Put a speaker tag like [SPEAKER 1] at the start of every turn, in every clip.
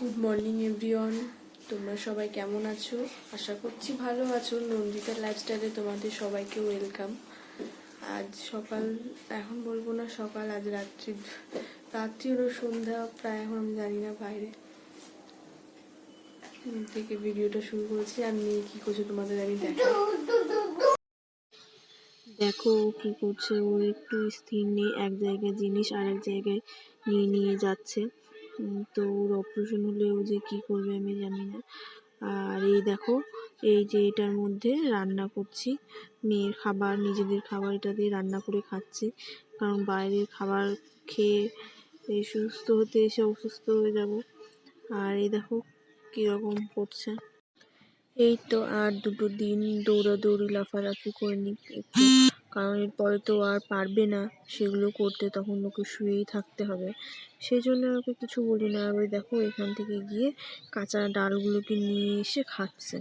[SPEAKER 1] Good morning everyone তোমরা সবাই কেমন আছো? আশা করছি ভালো আছো। নন্দিতার লাইফস্টাইলে তোমাদের সবাইকে ওয়েলকাম আজ সকাল, এখন বলব না সকাল, আজ রাত্রি। রাত্রি হলো সন্ধ্যা, প্রায় এখন আমি জানি না বাইরে। থেকে ভিডিওটা শুরু করেছি। আর মেয়ে কি করছে তোমাদের আমি দেখো দেখো কি করছে। ও একটু স্থির নেই, এক জায়গায় জিনিস আর এক জায়গায় নিয়ে নিয়ে যাচ্ছে। তো ওর অপারেশন হলে ও যে কি করবে আমি জানি না। আর এই দেখো, এই যে এটার মধ্যে রান্না করছি, মেয়ের খাবার, নিজেদের খাবার এটা দিয়ে রান্না করে খাচ্ছি। কারণ বাইরের খাবার খেয়ে সুস্থ হতে এসে অসুস্থ হয়ে যাব। আর এই দেখো কীরকম করছে। এই তো আর দুটো দিন দৌড়াদৌড়ি, লাফালাফি করে নি একটু কারণ এরপরে তো আর পারবে না সেগুলো করতে, তখন ওকে শুয়েই থাকতে হবে। সেই জন্য ওকে কিছু বলি না। ওই দেখো এখান থেকে গিয়ে কাঁচা ডালগুলোকে নিয়ে এসে খাচ্ছে।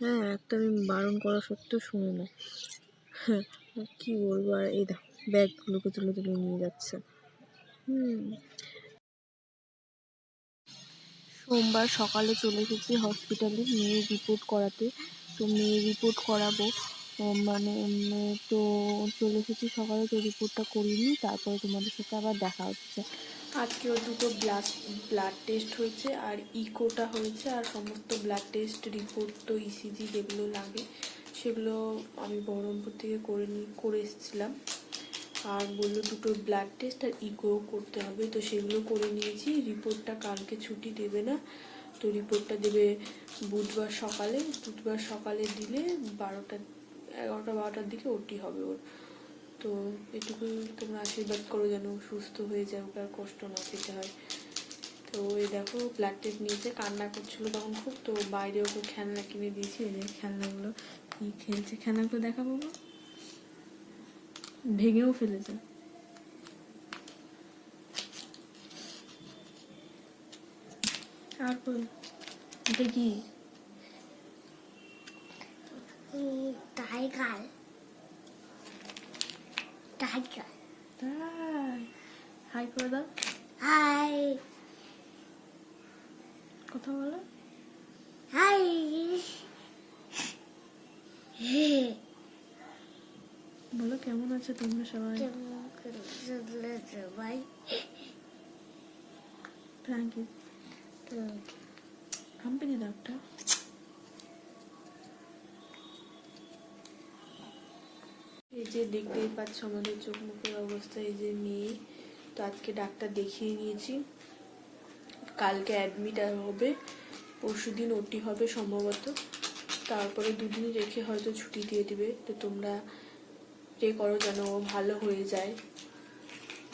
[SPEAKER 1] হ্যাঁ একটা আমি বারণ করা সত্ত্বেও শুনে না। হ্যাঁ কী বলব আর, এই দেখো, ব্যাগগুলোকে তুলে তুলে নিয়ে যাচ্ছে। হুম। সোমবার সকালে চলে এসেছি হসপিটালে মেয়ের রিপোর্ট করাতে। তো মেয়ে রিপোর্ট করাবো। মানে তো চলে এসেছি সকালে, তো রিপোর্টটা করিনি। তারপরে তোমাদের সাথে আবার দেখা হচ্ছে। আজকে ওর দুটো ব্লাড ব্লাড টেস্ট হয়েছে আর ইকোটা হয়েছে আর সমস্ত ব্লাড টেস্ট রিপোর্ট তো ইসিজি যেগুলো লাগে, সেগুলো আমি বহরমপুর থেকে করে নি, করে এসেছিলাম। আর বলল দুটো ব্লাড টেস্ট আর ইকো করতে হবে। তো সেগুলো করে নিয়েছি। রিপোর্টটা কালকে ছুটি দেবে না। তো রিপোর্টটা দেবে বুধবার সকালে। বুধবার সকালে দিলে বারোটা এগারোটা বারোটার দিকে ওটি হবে ওর। তো এটুকু তোমরা আশীর্বাদ করো যেন সুস্থ হয়ে যায় ওকে আর কষ্ট না পেতে হয়। তো এই দেখো ব্লাড টেস্ট নিয়েছে, কান্না করছিল তখন খুব, তো বাইরে ওকে খেলনা কিনে দিয়েছি, এই যে খেলনাগুলো কি খেলছে, খেলনাগুলো দেখাবো ভেঙেও ফেলেছে। আর কি
[SPEAKER 2] টাইগার টাইগার
[SPEAKER 1] হাই করে দাও
[SPEAKER 2] হাই
[SPEAKER 1] কথা বলো
[SPEAKER 2] হাই
[SPEAKER 1] বলো কেমন আছে তোমরা সবাই
[SPEAKER 2] কেমন করে চলে সবাই
[SPEAKER 1] থ্যাংক ইউ কোম্পানি ডাক্তার এই যে দেখতেই পাচ্ছ আমাদের চোখ মুখের অবস্থা, এই যে মেয়ে। তো আজকে ডাক্তার দেখিয়ে নিয়েছি কালকে অ্যাডমিট হবে পরশু দিন ওটি হবে সম্ভবত। তারপরে দুদিন রেখে হয়তো ছুটি দিয়ে দিবে। তো তোমরা প্রে করো যেন ও ভালো হয়ে যায়।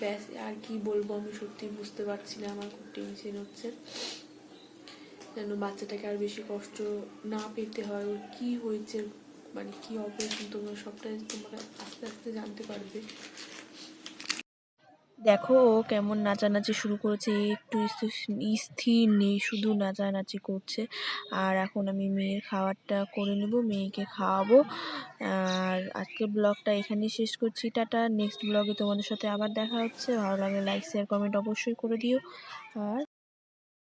[SPEAKER 1] ব্যাস, আর কি বলব আমি সত্যি বুঝতে পারছি না, আমার খুব টেনশন হচ্ছে। যেন বাচ্চাটাকে আর বেশি কষ্ট না পেতে হয়, ওর কি হয়েছে মানে কি অপারেশন তোমরা সবটাই তোমরা আস্তে আস্তে জানতে পারবে। দেখো ও কেমন নাচানাচি শুরু করেছে, একটু স্থির নেই, শুধু নাচানাচি করছে। আর এখন আমি মেয়ের খাবারটা করে নেব, মেয়েকে খাওয়াবো। আর আজকের ব্লগটা এখানেই শেষ করছি। টাটা, নেক্সট ব্লগে তোমাদের সাথে আবার দেখা হচ্ছে। ভালো লাগলে লাইক শেয়ার কমেন্ট অবশ্যই করে দিও। আর